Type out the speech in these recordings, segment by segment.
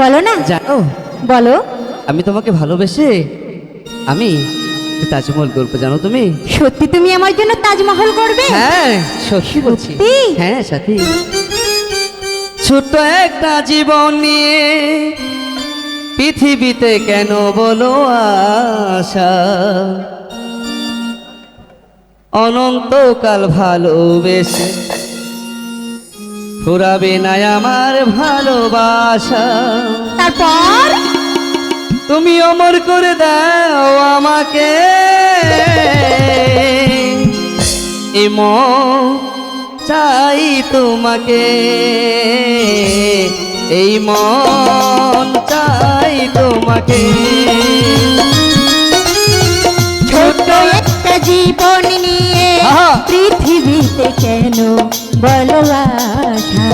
বলো না। জানো বলো। আমি তোমাকে ভালোবেসে আমি তাজমহল করব জানো তুমি? সত্যি তুমি আমার জন্য তাজমহল করবে? হ্যাঁ সত্যি বলছি। হ্যাঁ সাথী ছোট্ট একটা জীবন নিয়ে পৃথিবীতে কেন বলো আশা? অনন্তকাল ভালোবেসে ফুরাবে না আমার ভালোবাসা। তারপর? তুমি অমর করে দাও আমাকে। এম মন চাই তোমাকে। এই মন চাই তোমাকে। ছোট একটা জীবন নিয়ে! পৃথিবীতে কেন আশা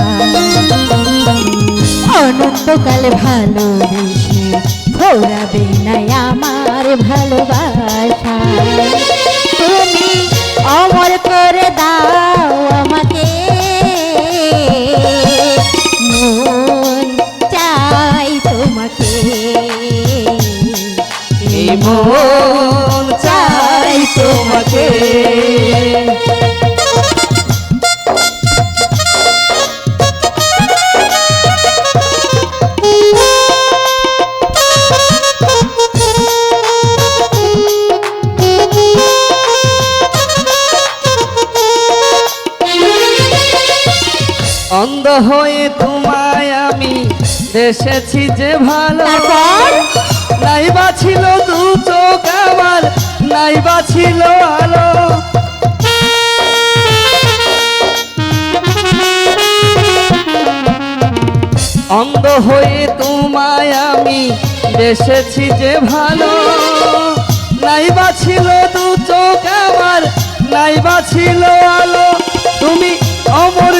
অনন্তকাল ভালোবেসে ফোরাবে না আমার ভালোবাসা। তুমি অমর করে দাও আমাকে। মন চাই তোমাকে। মন হয়ে তোমায় আমি এসেছি যে ভালো? নাইবা ছিল দু চোখ আমার নাইবা ছিল আলো। অন্ধ হয়ে তোমায় আমি এসেছি যে ভালো। নাইবা ছিল দু চোখ আমার নাইবা ছিল আলো। তুমি অমর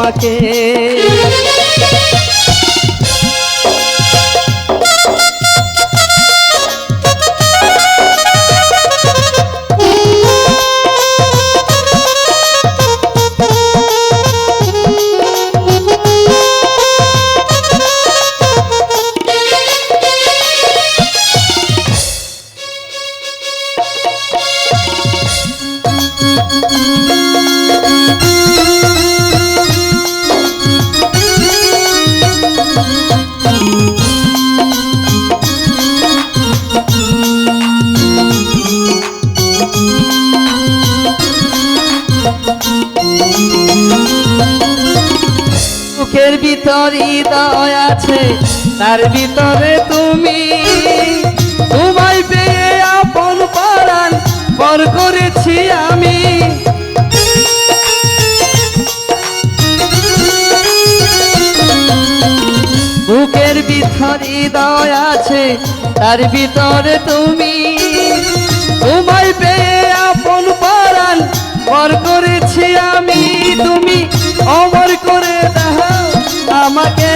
তোমাকে। বুকের ভিতর হৃদয় আছে তার ভিতরে তুমি। তোমায় পেয়ে আপন পারান পর করেছি আমি। হৃদয় আছে, তার ভিতরে তুমি। তোমায় পেয়ে আপন পারান পর করেছি আমি। তুমি অমর করে দাও আমাকে।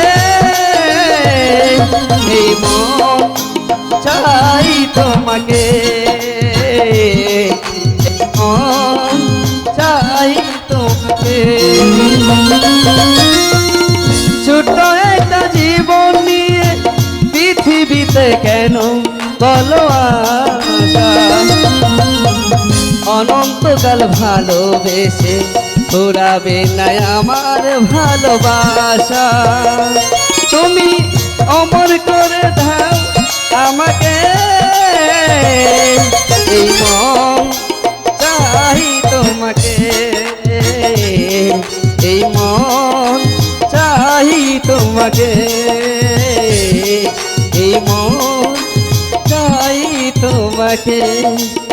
চাই তোমাকে। মন পৃথিবীতে কেন বলো অনন্তকাল ভালোবেসে ফুরাবে না আমার ভালোবাসা। তুমি অমর করে দাও আমাকে। এই মন চাই তোমাকে। এই মন চাই তোমাকে। তোমাকে